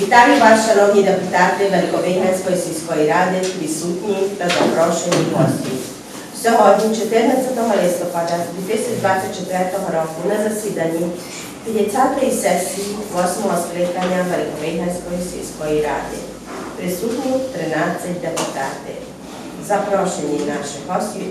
Вітаю вас, шановні депутати Великовигненської сільської ради, присутні та запрошені гості. Сьогодні, 14 листопада 2024 року, на засіданні 50-ї сесії 8-го скликання Великовигненської сільської ради. Присутні 13 депутатів. Запрошені наші гості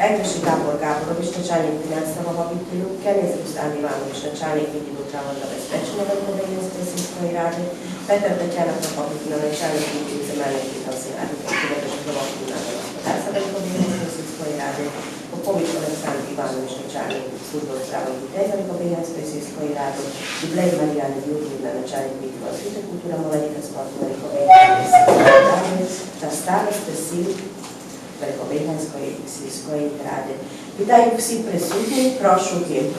е, Еквіші Габор Габороvić, начальник фінансового відділу, Кеніз Рустам Іванович, начальник відділу правозабезпечення Верховної сільської ради, Петер Тетяна Прокопівна, начальник відділу земельних відносин архітектури та житлового комунального господарства Верховної сільської ради, Попович Олександр Іванович, начальник служби у справах дітей Верховної сільської ради, Біблей Мар'яна Юрівна, начальник відділу освіти, культури, молоді та спорту Верховної сільської ради та старости сіл Верховинської сільської ради. Вітаю всіх присутніх, прошу гімн.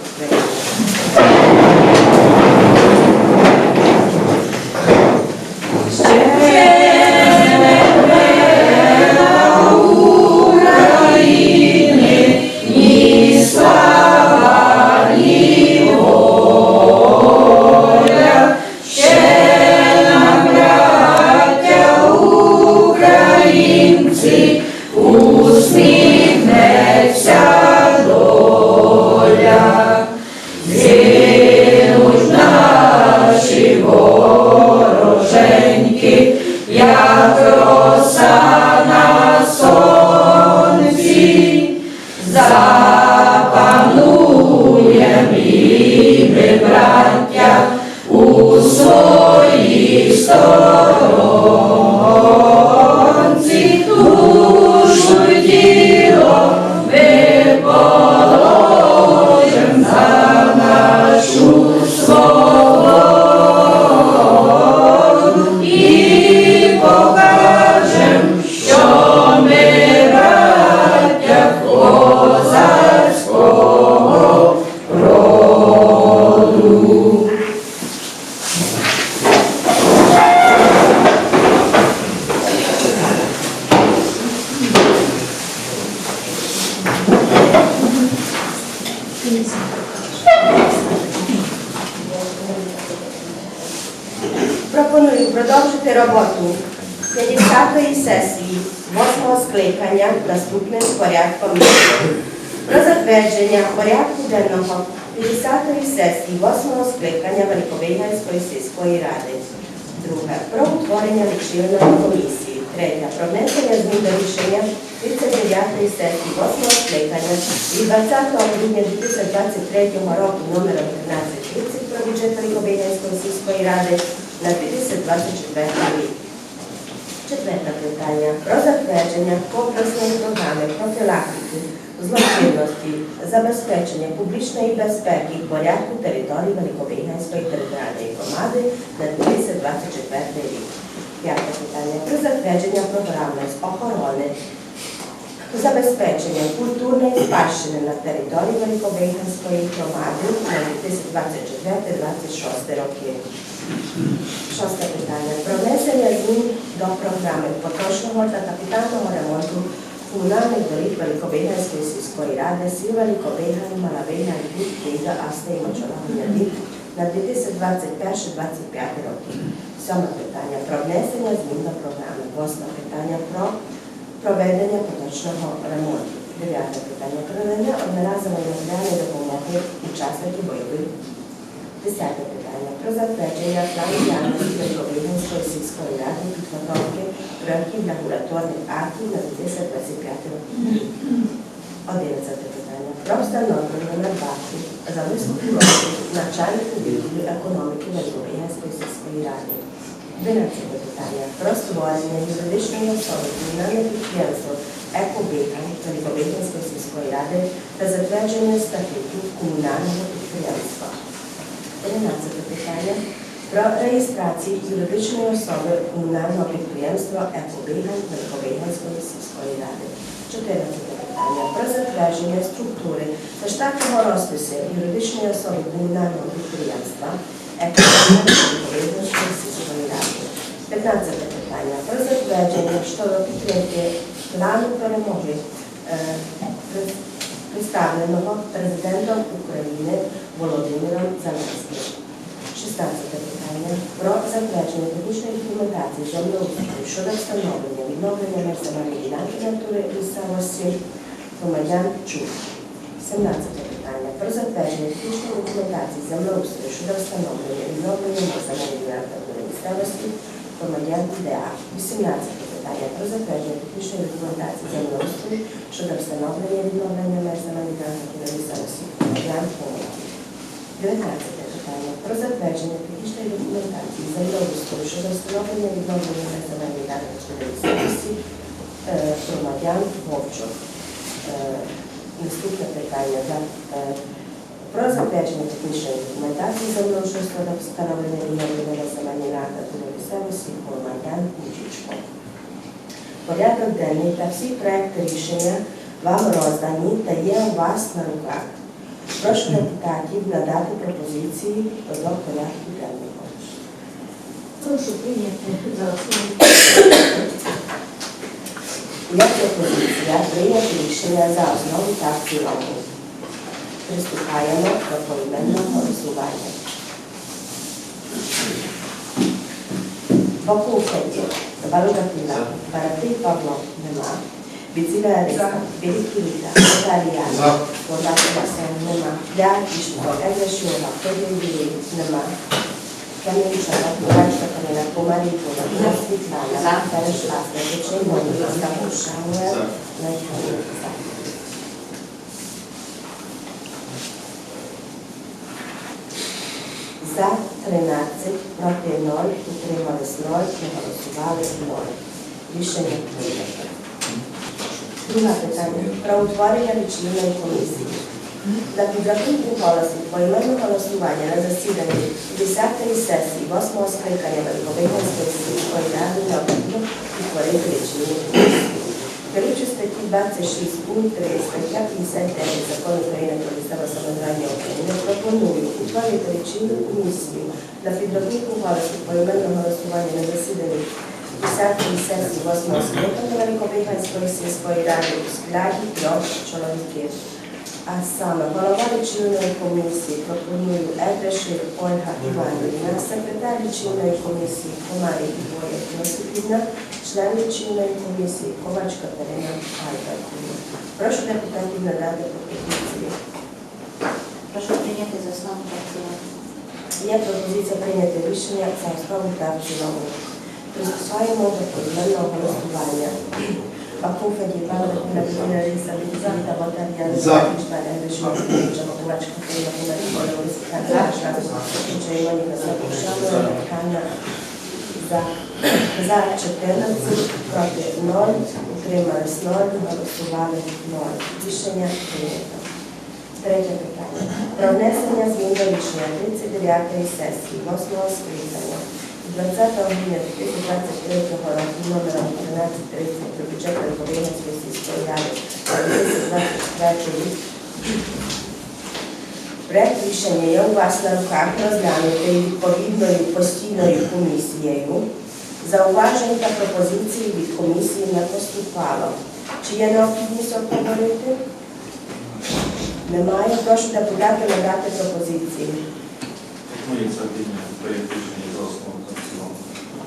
smo realizatori sredstvi osnovno sklepanja velikobenjanskoj i siskoj rade. Druga, proutvorenja ličivna komisiji. Treća, prometanja zbude rješenja vicegledijata i sredstvi osnovno i 20. obrinje 2023. u roku numerom 13.30 probiđe velikobenjanskoj i siskoj rade na 30.24. Četvrta pitanja, prozat poprosne programe, profilaktike, злочинності, забезпечення публічної безпеки і порядку території Великовигнанської територіальної громади на 2024 рік. П'яте питання про затвердження програми з охорони забезпечення культурної спадщини на території Великовигнанської громади на 2024-2026 роки. Шосте питання. Про внесення змін до програми поточного та капітального ремонту комунальних доріг Великовигнанської сільської ради, сіл Великовиган, Малавиган, Кут, Кига, Асте і Мочолагня на 2021-2025 роки. Сьоме питання. Про внесення змін до програми. Восьме питання. Про проведення поточного ремонту. Дев'яте питання. Про надання одноразової матеріальної допомоги учасників бойових Десяте питання. Про затвердження плану діяльності Великовигнанської сільської ради підготовки проєктів регуляторних актів на 2025 рік. Одинадцяте питання. Про встановлення надбавки за високу розвитку начальнику відділу економіки Великовигнанської сільської ради. Дванадцяте питання. Про створення юридичної особи комунальне підприємство «Екобига» Великовигнанської сільської ради та затвердження статуту комунального підприємства. 13 питання про реєстрацію юридичної особи комунального підприємства «Екобиган» Верховиганської сільської ради. 14 питання про затвердження структури та штатного розпису юридичної особи комунального підприємства «Екобиган» Верховиганської сільської ради. 15 питання про затвердження щодо підтримки плану перемоги е, представленого президентом України Володимиром Зеленським. 16 питання про затвердження технічної документації землеустрою щодо встановлення відновлення земельної ділянки натури місцевості громадян Чук. 17 питання про затвердження технічної документації землеустрою щодо встановлення відновлення меж земельної ділянки натури місцевості громадян ДА. 18 питання про затвердження технічної документації землеустрою щодо встановлення відновлення меж ділянки натури місцевості громадян Помилки. 19 питання про затвердження технічної документації землеустрою щодо встановлення відновлення меж земельної ділянки натури місцевості е, громадян Вовчок. Е, Наступне питання е, про затвердження технічної документації землеустрою щодо встановлення відновлення земельної ділянки натури місцевості громадян Кучичко. Порядок денний та всі проекти рішення вам роздані та є у вас на руках. Прошу депутатів надати пропозиції до порядку денного. Прошу прийняти за основу. Є пропозиція прийняти рішення за основу та в цілому. Приступаємо до поіменного голосування. Бакул Федір, Барука Піла, Баратий Павло, нема. Біціля Риска, Біликий Віта, Наталія, За. Вода Себастьян, нема. Для Ішко, Езешова, Федір Білий, нема. Кам'янчара, Бувачка Каміна, Помарій Пола, Світлана, Перешласка, Печей Моніка, Ставу Шауер, Найхай. За 13, проти 0, утримались 0, не голосували 0. Рішення прийнято. Друге питання. Про утворення лічильної комісії. За підрахунку голосів поіменне голосування на засіданні 10-ї сесії 8-го скликання Великовигонської сільської ради необхідно утворити лічильну комісію. Керуючи статті 26 пункт 3 стаття 59 Закону України про місцеве самоврядування України пропоную утворити лічильну комісію для підрахунку голосів поіменного голосування на засіданні 10-ї сесії 8-го скликання Великовигонської сільської ради у складі трьох чоловіків. А саме голова лічильної комісії пропоную Ебрешир Ольга Іванівна, секретар лічильної комісії Комарі Ігоря Йосипівна, член лічильної комісії Ковач Катерина Альбертівна. Прошу депутатів надати пропозиції. Прошу прийняти за основу та в цілому. Є пропозиція прийняти рішення за основу та в цілому. Приступаємо до поіменного голосування. Vakıf ve Divan Kurumları Sabitizanta Vatanyan Zaključba Englishman Kulićama Kuvačka Kulina Kulari Kolovi Sikana Šrakusa Čejmani Vasoku Šalova Kana za za 14, protiv 0, utremali s 0, odnosovali nord. Mišljenja prijeta. Treće pitanje. Provnesenja zmijenja lične jednice, devijaka i seski. 20 грудня 2023 року номером 1330 про бюджет Великобригянської сільської ради на 2024 рік. Проект рішення є у вас на руках розглянутий відповідною постійною комісією. Зауважень та пропозицій від комісії не поступало. Чи є необхідність обговорити? Немає. Прошу депутати надати пропозиції. Пропонується проєкт рішення за основу та в цілому.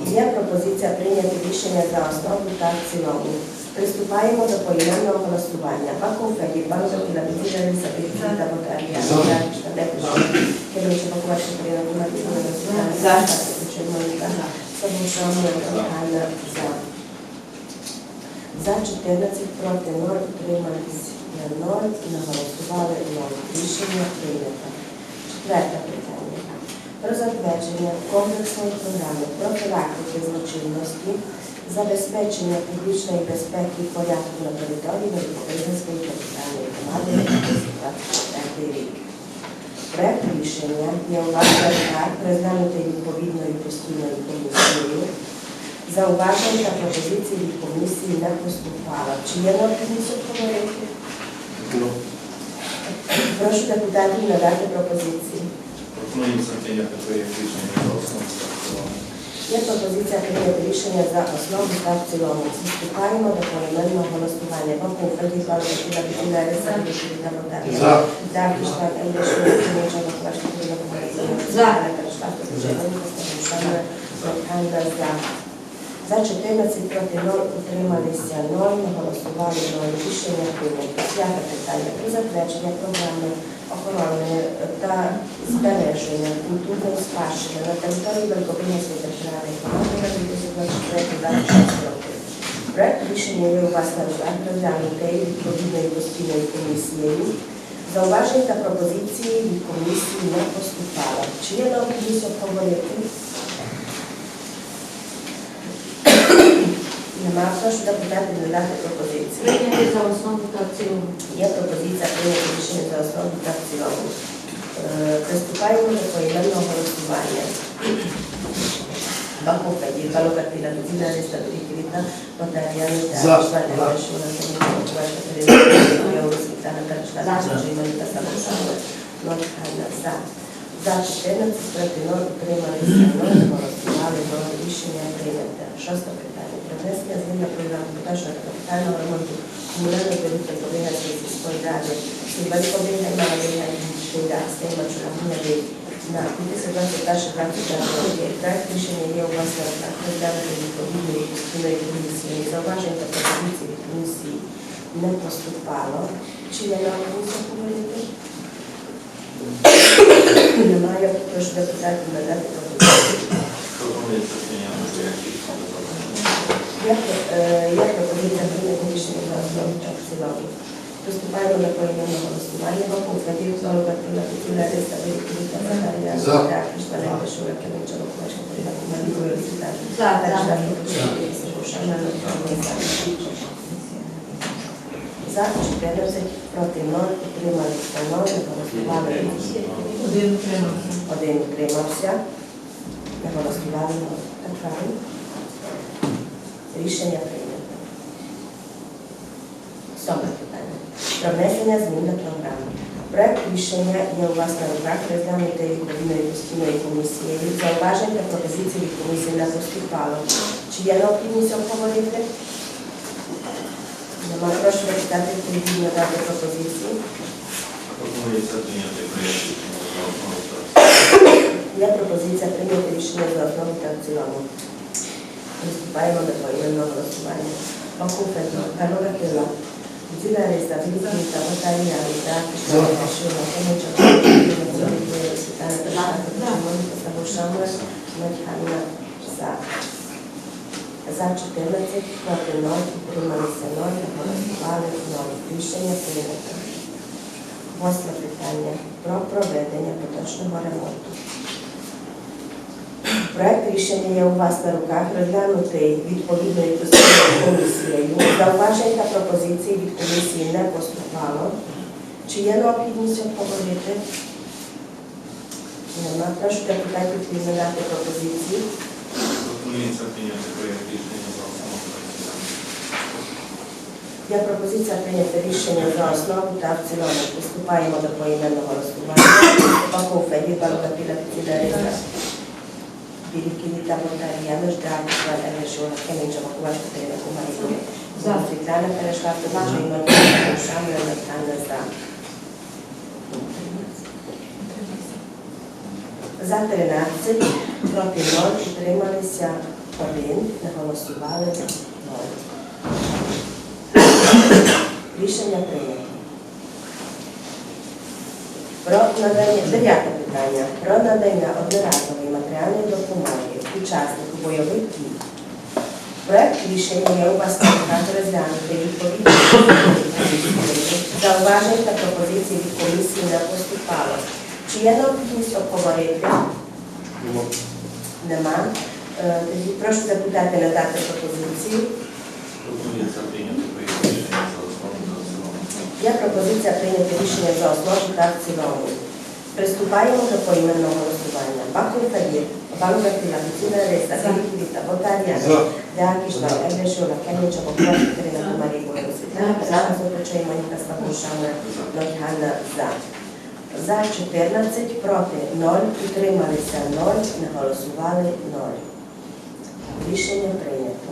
Є пропозиція прийняти рішення за основу та в цілому. Приступаємо до поіменного голосування. Баков Федір, Банко Кілабізіля, Ліса Петра та Ботарія. За. Керуючи Бакувачка Кирила Кулабізіля, За. Чермоніка. Сабушану, Ганна, за. За 14, проти 0, утримались 0, не голосували 0. Рішення прийнято. Четверте. Про затвердження комплексної програми профілактики злочинності, забезпечення публічної безпеки і порядку на території Великобригянської територіальної громади на 2024 рік. Проект рішення є у вас на руках, розглянутий відповідною постійною комісією. Зауважень та пропозицій від комісії не поступало. Чи є необхідність обговорити? Прошу депутатів надати пропозиції. Прийняти проєкт рішення за основу та в цілому. Є пропозиція прийняти рішення за основу та в цілому. Приступаємо до поіменного голосування. Баков, Федір, Павло, Кіла, Бітіна, Риса, Бітіна, Богдан. За. Даркішна, Ендешова, Кінича, Баклашка, Кіла, Богдан. За. Перешласка, Чайменко, за. За 14 проти 0 утрималися 0, голосували 0. Рішення прийнято. П'яте питання про затвердження програми охорони та збереження культурної спадщини на території Великобринської державної громади на 2024 роки. Проект рішення є у вас на руках розглянутий відповідною постійною комісією. Зауважень та пропозиції від комісії не поступало. Чи є необхідність обговорити? Нема. Прошу депутатів надати пропозиції. Прийняти за основу та в цілому. Є пропозиція прийняти рішення за основу та в цілому. Е, Приступаємо до поіменного голосування. Баков Федір, Балога Тіла, Дудіна, Реста, Дуріківіта, Нотаріани, За. Шварна, Шуна, Саніна, Кувашка, Тереза, Йову, Світлана, Карачка, За. Жиманіка, Самошана, Нотхайна, За. За 14, проти 0, утрималися 0, голосували 0, рішення прийнято. Шосте внесення змін на програму та капітального ремонту комунальної поліції Ковигацької сільської ради, Сільваліковига, Маловига, Шуля, Стейма, Чорногуня, на 2021-2025 роки. Проект рішення є у вас на руках розглянути відповідної постійної комісії. Зауважень та пропозицій від комісії не поступало. Чи є необхідність говорити? Немає. Прошу депутатів надати пропозиції. Пропонується прийняти проєкт рішення за основу. Як, е, пропозиція прийняти рішення за основу та в цілому? Приступаємо до поіменного голосування. Баков, Федір, Солода, Тіла, Тіла, Риса, Вірківіта, Захарія, За. Зак, Шваленко, Шура, Кемінчова, Кувашка, Поліна, Кумалівою, Росітан. За, за. За 14, проти 0, утрималися 0, не голосували Один утримався. один утримався, не голосували 0. Так правильно? Рішення прийнято. Сьоме питання. Про внесення змін до програми. Проект рішення є у вас на руках розглянути відповідною постійною комісією. Зауважень та пропозицій від комісії не поступало. Чи є необхідність обговорити? Нема. Прошу депутатів відповідно дати пропозиції. Пропонується прийняти проєкт рішення за основу та. Є пропозиція прийняти рішення за основу та в цілому. Pristupajmo deployiendo los humanos. Okupajmo taloga tela. Zidare stabilnosti, tabotajni habitat, što je rešilo pomoć od universitana država, tako pokušamo imati Hanina za začete lice, koje novi, primali se novi, porozvali novi pišenja primjeta. Vodstvo pitanja pro provedenja potočno moramo odlučiti. Проект рішення є у вас на руках розглянутий відповідною постійною комісією. Зауважень та пропозицій від комісії не поступало. Чи є необхідність обговорити? Нема. Прошу депутатів відповідати пропозиції. Пропонується прийняти проєкт рішення за основу. Є пропозиція прийняти рішення за основу та в цілому. Приступаємо до поіменного голосування. Баков, Федір, Підідариса. Біліківіта, Валя, Шура, Кемінчова, Кувашка, Терена, Кумарівна. За. Світлана Терешкавка, Бачина, Шамля, Механа, За. За 13, проти 0, утрималися 1, не голосували 0. Рішення прийнято. Про надання, дев'яте питання. Про надання одноразової матеріальної допомоги учаснику бойових дій. Проект рішення є у вас розглянути відповідно зауважень та пропозицій від комісії не поступало. Чи є необхідність обговорити? Нема. Е, Тоді прошу депутати надати пропозицію. Пропонується прийняти рішення за основу та в цілому. Є пропозиція прийняти рішення за основу та в цілому. Приступаємо до поіменного голосування. Бакун Фадір, Банка Філа, Бутіна Риса, Віліківіта, Ботарія, Ельдешура, Кеніча, Бокова, Катерина, Кумарі, Бойко, Світлана, За. Ташка, Моніка, Славушана, За. За. За 14, проти 0, утрималися 0, не голосували 0. Рішення прийнято.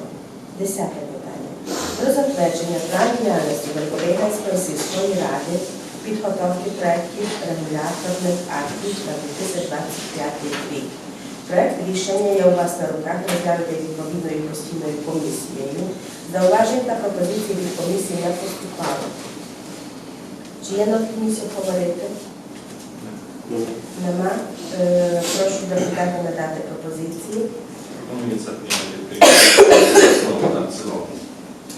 Десяте питання. Про затвердження плану діяльності Великобриганської сільської ради підготовки проєктів регуляторних актів на 2025 рік. Проект рішення є у вас на руках розглянути відповідною постійною комісією. Зауважень та пропозицій від комісії не поступало. Чи є необхідність обговорити? Нема. Е, Прошу депутата надати пропозиції. Проєкт.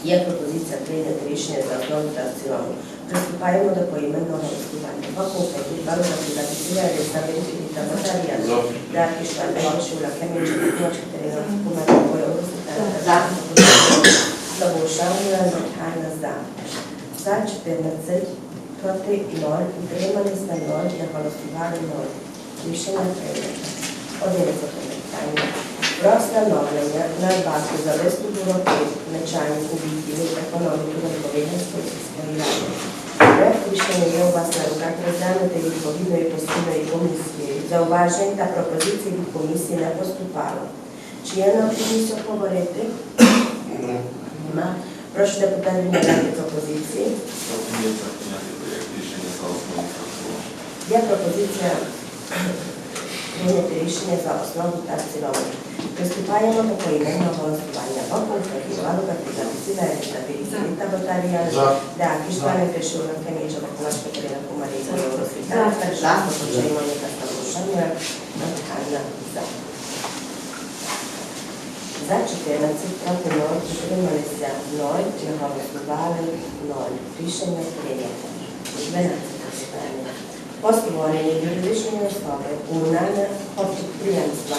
Є пропозиція прийняти рішення за основу та в цілому. Приступаємо до поіменного голосування. Вакуфа, Гільбару, Закіда, Кісіля, Ріса, Вірфілі та Батарія. Дарки, Шварка, Валшула, Камінчик, Кумач, Катерина, Кумач, Коля, За. Завушавна, Михайна, за. За 14, проти 0, утрималися 0, не голосували 0. Рішення прийнято. 11 питання. Про встановлення на базу за листу роки начальнику відділу економіки Великовигинської сільської ради. Рішення є у вас на руках розглянути відповідної постійної комісії. Зауважень та пропозицій від комісії не поступало. Чи є необхідність обговорити? Нема. Прошу депутатів надати пропозиції. Є пропозиція прийняти рішення за основу та в цілому. Приступаємо до поіменного голосування. Бакун, Федір, Валука, Піта, Піціла, Ріта, Пілісі, та Батарія, За. Да, Киштани, Пешура, Каміжа, Бакулашка, Катерина, Кумарія, Євросвіта, За. Старшанка, Почай, Моніка, Старушання, Натхайна, за. За 14, проти 0, утрималися 0, не голосували 0. Рішення прийнято. 12 питання. По створенню юридичної особи комунального підприємства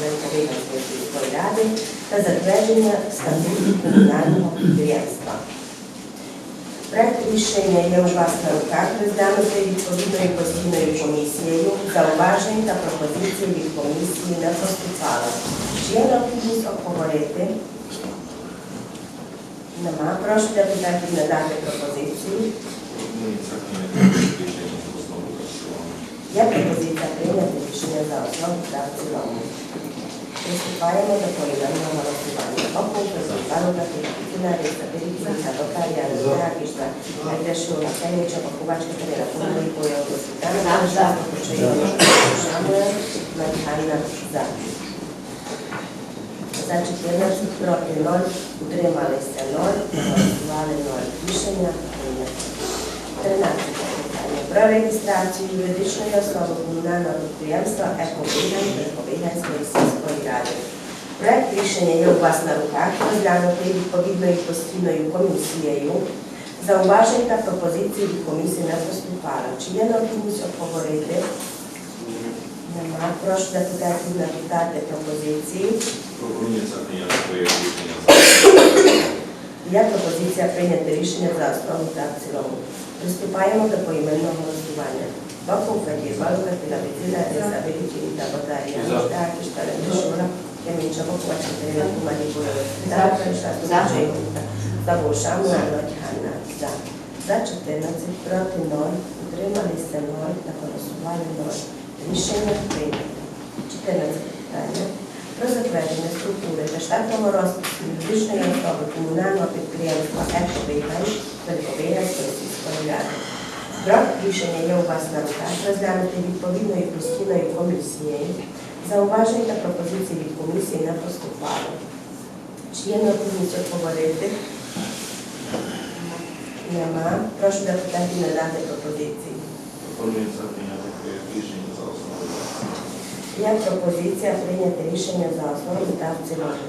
Великовиганської сільської ради та затвердження статуту комунального підприємства. Проект рішення є у вас на руках, розглянутий відповідною постійною комісією. Зауважень та пропозицій від комісії не поступало. Чи є необхідність обговорити? Нема. Прошу депутатів надати пропозиції. Пропонується прийняти проєкт рішення за основу та в цілому. Є пропозиція прийняти рішення за основу та в цілому. Приступаємо до поіменного голосування. Окунка, Зварога, Філіппіна, Риса, Перекінка, Бокарія, Різакішна, Айдешула, Кеніча, Бакувачка, Терена, Кумарі, Боя, Світана, За. Жаба, Почаївна, Шамуя, Михайна, За. За 14, проти 0, утрималися 0, голосували 0. Рішення прийнято. 13 питання. Про реєстрацію юридичної особи комунального підприємства «Ековиган» Великовиганської сільської ради. Проект рішення є у вас на руках, розглянутий відповідною постійною комісією. Зауважень та пропозицій від комісії не поступало. Чи є необхідність обговорити? Нема. Прошу депутатів надати пропозиції. Пропонується прийняти проєкт рішення за основу. Є пропозиція прийняти рішення за основу та в цілому. Приступаємо до поіменного голосування. Баков, Федір, Валука, Пілавіціна, Риса, Величині та Батарія, За. Штаки, Штален, Шура, Кемінча, Бакувача, Терена, Кумані, Буєва, За. За. Завуша, Муана, Тхана, За. За 14, проти 0, утрималися 0, та голосували 0. Рішення прийнято. 14 питання Про затвердження структури та штатного розпису юридичної особи комунального підприємства «Екобіган» Великовиганської сільської ради. Проект рішення є у вас на руках, розглянути відповідною постійною комісією. Зауважень та пропозицій від комісії не поступало. Чи є необхідність обговорити? Нема. Прошу депутатів надати пропозиції. Пропонується прийняти проєкт рішення за основу та в цілому. Є пропозиція прийняти рішення за основу та в цілому.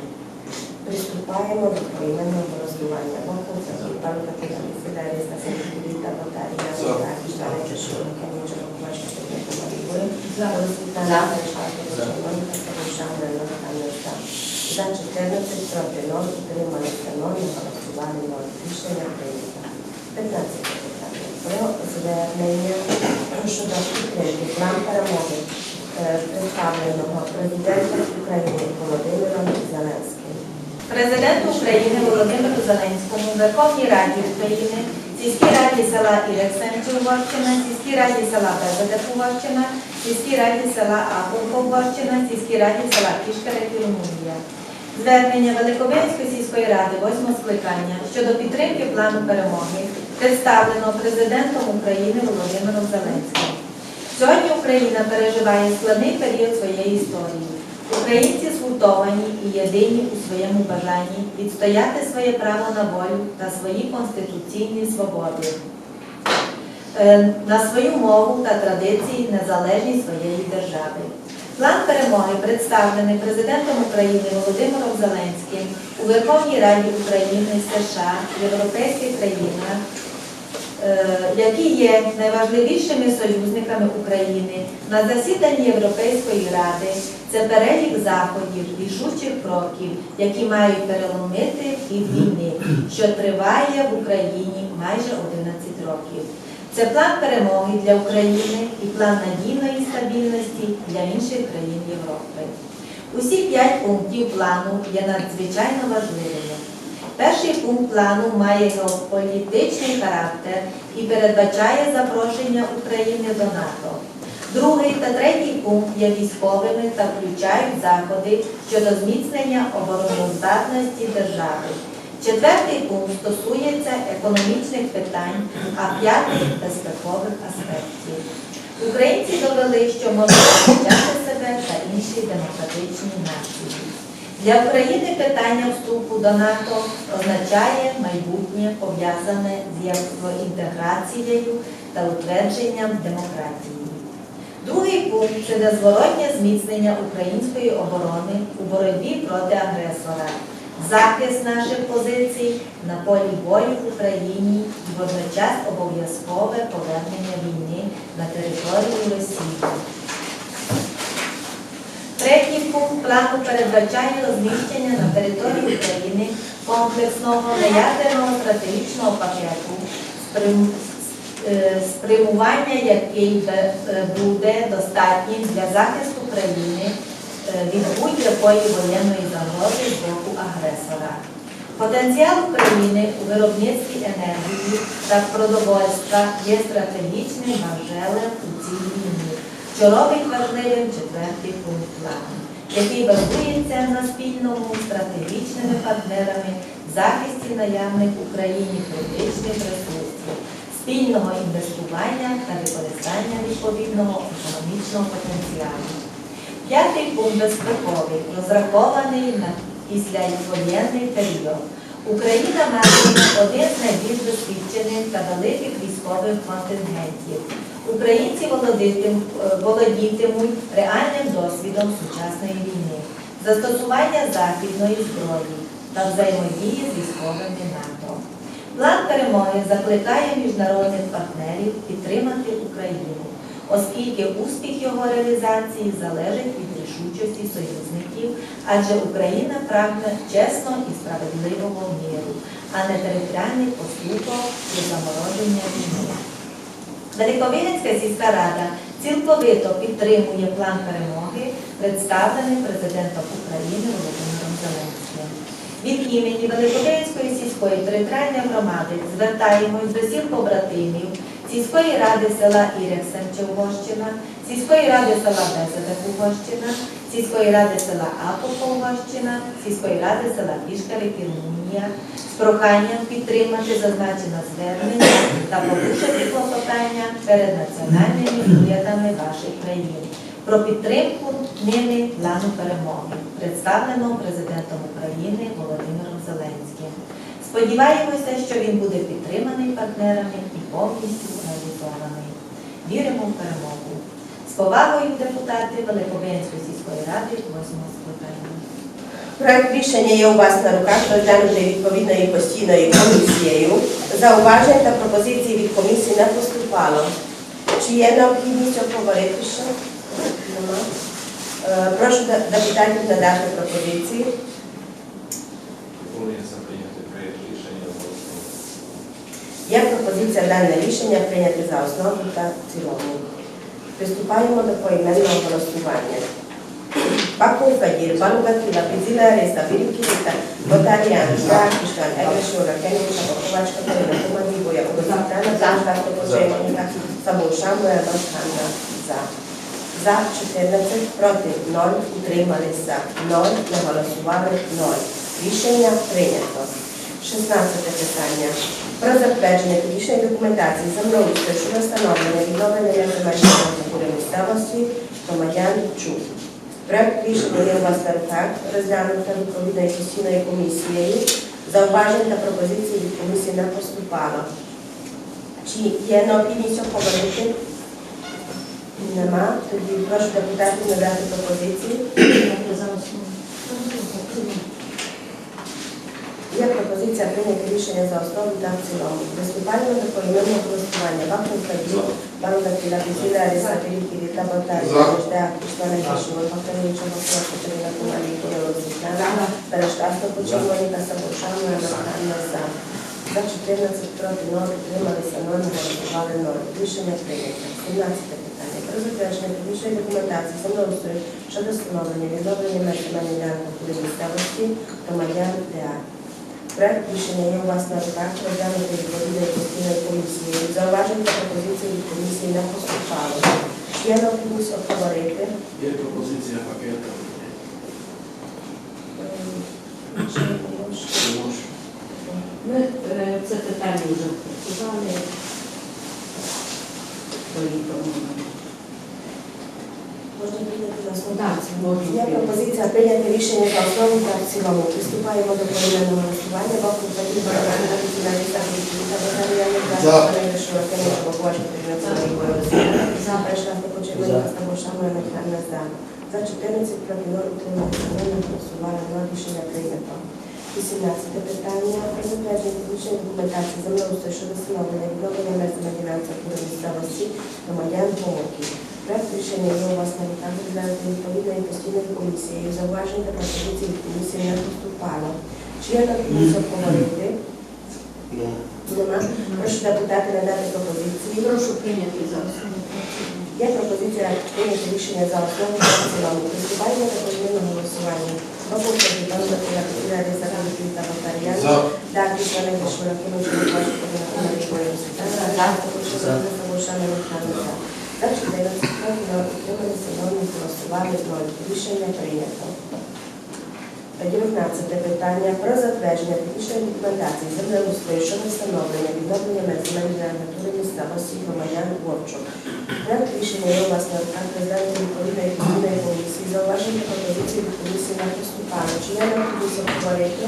Приступаємо до поіменного голосування. Бакунця, Павлика, Кирилла, Федерія, Стасенко, та Батарія, Шура, Камінча, Бакувачка, Тетяна, Марігури, За. Розпитання, За. Шварка, Червонка, Старушана, Лохана, За. За 14, проти 0, утрималися 0, голосували 0. Рішення прийнято. 15 питання. Про звернення щодо підтримки план перемоги представленого президента України Володимиром Зеленським. Президенту України Володимиру Зеленському, Верховній Раді України, сільській раді села Ірексенчі-Угорщина, сільській раді села Безедеп-Угорщина, сільській раді села Аховка-Угорщина, сільській раді села Кішкарик Румунія. Звернення Великовинської сільської ради восьмого скликання щодо підтримки плану перемоги представлено президентом України Володимиром Зеленським. Сьогодні Україна переживає складний період своєї історії. Українці згуртовані і єдині у своєму бажанні відстояти своє право на волю та свої конституційні свободи, е, на свою мову та традиції незалежність своєї держави. План перемоги представлений президентом України Володимиром Зеленським у Верховній Раді України, США, європейських країнах, які є найважливішими союзниками України на засіданні Європейської ради. Це перелік заходів, рішучих кроків, які мають переломити хід війни, що триває в Україні майже 11 років. Це план перемоги для України і план надійної стабільності для інших країн Європи. Усі п'ять пунктів плану є надзвичайно важливими. Перший пункт плану має геополітичний характер і передбачає запрошення України до НАТО. Другий та третій пункт є військовими та включають заходи щодо зміцнення обороноздатності держави. Четвертий пункт стосується економічних питань, а п'ятий безпекових аспектів. Українці довели, що можуть захищати себе та інші демократичні нації. Для України питання вступу до НАТО означає майбутнє пов'язане з євроінтеграцією та утвердженням демократії. Другий пункт це незворотнє зміцнення української оборони у боротьбі проти агресора, захист наших позицій на полі бою в Україні і водночас обов'язкове повернення війни на територію Росії. Третій пункт плану передбачає розміщення на території України комплексного неядерного стратегічного пакету, е, спрямування який е, буде достатнім для захисту країни е, від будь-якої воєнної загрози з боку агресора. Потенціал України у виробництві енергії та продовольства є стратегічним важелем у цій що робить важливим четвертий пункт плану, який базується на спільному стратегічними партнерами захисті наявних в Україні критичних ресурсів, спільного інвестування та використання відповідного економічного потенціалу. П'ятий пункт безпековий, розрахований на післявоєнний період. Україна матиме один з найбільш досвідчених та великих військових контингентів. Українці е, володітимуть реальним досвідом сучасної війни, застосування західної зброї та взаємодії з військовими НАТО. План перемоги закликає міжнародних партнерів підтримати Україну, оскільки успіх його реалізації залежить від рішучості союзників, адже Україна прагне чесного і справедливого миру, а не територіальних поступок і замороження війни. Великовинницька сільська рада цілковито підтримує план перемоги, представлений президентом України Володимиром Зеленським. Від імені Великовинської сільської територіальної громади звертаємось до всіх побратимів сільської ради села Ірексен Угорщина, сільської ради села Безедек Угорщина, сільської ради села Апопо Угорщина, сільської ради села Пішкарики Румунія з проханням підтримати зазначене звернення та порушити клопотання перед національними урядами ваших країн про підтримку ними плану перемоги, представленого президентом України Володимиром Зеленським. Сподіваємося, що він буде підтриманий партнерами повністю реалізований. Віримо в перемогу. З повагою депутати Великобинської сільської ради 8 скликання. Проект рішення є у вас на руках, розглянутий відповідною постійною комісією. Зауважень та пропозицій від комісії не поступало. Чи є необхідність обговорити ще? Нема. Е, Прошу де- депутатів надати пропозиції. Пропонується прийняти проєкт рішення за основу. Є пропозиція дане рішення прийняти за основу та цілому. Приступаємо до поіменного голосування. Бакун Фадір, Балуга Кіла, Пізіла Ареста, Вірікіта, Ботаріан, Жак, Іштван, Егрешура, Кенівка, Поповачка, Полина, Кума Вібоя, Одосвітлана, Данка, Топоченіка, Самуша, Моя Башханна, За. За 14, проти 0, утрималися 0, не голосували 0. Рішення прийнято. 16 питання. Про затвердження технічної документації землеустрою щодо встановлення відновлення земельної культури місцевості громадян ЧУ. Проект рішення є у вас на розглянуто відповідною постійною комісією. Зауважень та пропозицій від комісії не поступало. Чи є необхідність обговорити? Нема. Тоді прошу депутатів надати пропозиції. Є пропозиція прийняти рішення за основу та в цілому. Виступаємо до поіменного голосування. Бахмут Кадій, Баруда Філа Ліса Філіппіві та Ботарі, Ждя, Кишлана Кишова, Бахтаревича, Бахтова, Катерина Кумарі, Курила Світлана, Перештавка Почервоніка, Сабушану, Анатольна За. За 14 проти 0, утрималися 0, голосували 0. Рішення прийнято. 17 питання. Про затвердження технічної документації землеустрою щодо встановлення відновлення меж земельної ділянки місцевості громадян ДА. Проект рішення є на руках, розглянути відповідної постійної комісії. Зауважень та пропозицій від комісії не поступало. Є необхідність обговорити? Є пропозиція чи може? Ми е, це питання вже працювали. Можна прийняти за основу? Так, можна Є пропозиція прийняти рішення за основу та в цілому. Приступаємо до поіменного голосування. Бакун Петрі Барабанна, Фіналіста, Філіппіта, Батарія, За. Перейшова, Кенеча, Богошка, Тернацька, Ігор, За. Перейшла, Покочевина, Стабошама, Михайло, За. За 14 проти 0 утрималися 0, голосували 0, рішення прийнято. 18 питання. Про затвердження технічної документації землеустрою щодо встановлення відновлення меж земельної ділянки в місцевості громадян Гомоків. Проект рішення є у вас на руках розглянути відповідної постійної комісії. Зауважень та пропозицій від комісії не поступало. Чи є необхідність обговорити? Нема. Прошу депутати надати пропозиції. Прошу прийняти за основу. Є пропозиція прийняти рішення за основу та в цілому. Приступаємо до поіменного голосування. Бабука Світлана Миколаївна, Лариса Галиківна та Бакарія. За. Дякую, пане Вишура, Кіночка, Бачу, Кодина, Кумарі, Бойові, Світлана. Дякую, Кушина, Савушана, Михайловна. За 14 років на голосували 0. Рішення прийнято. 19 питання про затвердження технічної документації землеустрою щодо встановлення відновлення національної агентури місцевості громадян Ворчук. Проект рішення є вас президента відповідної комісійної комісії. Зауваження пропозиції від комісії не поступали. Чи є необхідність обговорити?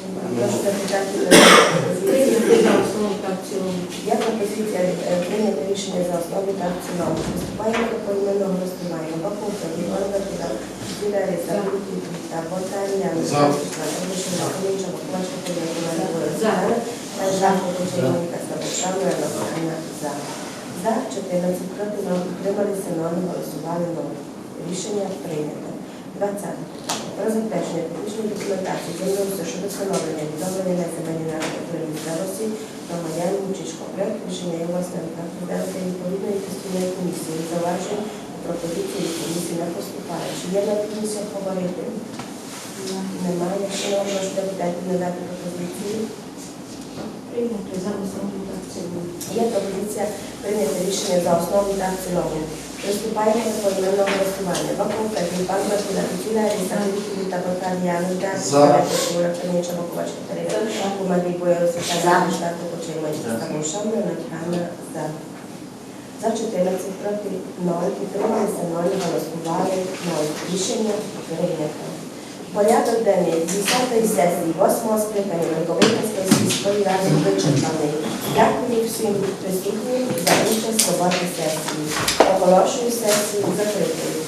Нема. Прошу депутатів основу та в цілому. Є пропозиція е, прийняти рішення за основу та в цілому. Приступаємо до поіменного голосування. Бакунка, Ігорна, Кіда, Кіда, Ріса, та Ботарія, За. Комічна, Комічна, Бакувачка, Кіда, За. Жаху, Кучерівника, Ставочану, Анна, За. За 14 проти 0, утрималися 0, голосували 0. Рішення прийнято. 20. Про затвердження технічної документації щодо встановлення відновлення на земельні на Мучичко. На руках розглянути відповідної постійної комісії. Зауважень пропозиції комісії не поступає. Чи є необхідність обговорити? Немає. Якщо не прошу депутатів надати пропозиції. Прийняти за основу та в цілому. Є пропозиція прийняти рішення за основу та в цілому. Приступаємо до поіменного голосування. Бакунка, Пан Батула, Петіна, Ріса, Вікторі та Бакар'ян, За. Шура, Чернича, Баковачка, Терена, Кумарій, Боярос, за, Штату, Почермані, Ставушами, Натхана, за. За 14 проти 0, підтрималися 0, голосували 0. Рішення прийнято. Порядок денний 10-ї сесії 8-го скликання Великовиківської сільської ради вичерпаний. Дякую всім присутнім за участь в роботі сесії. Оголошую сесію закритою.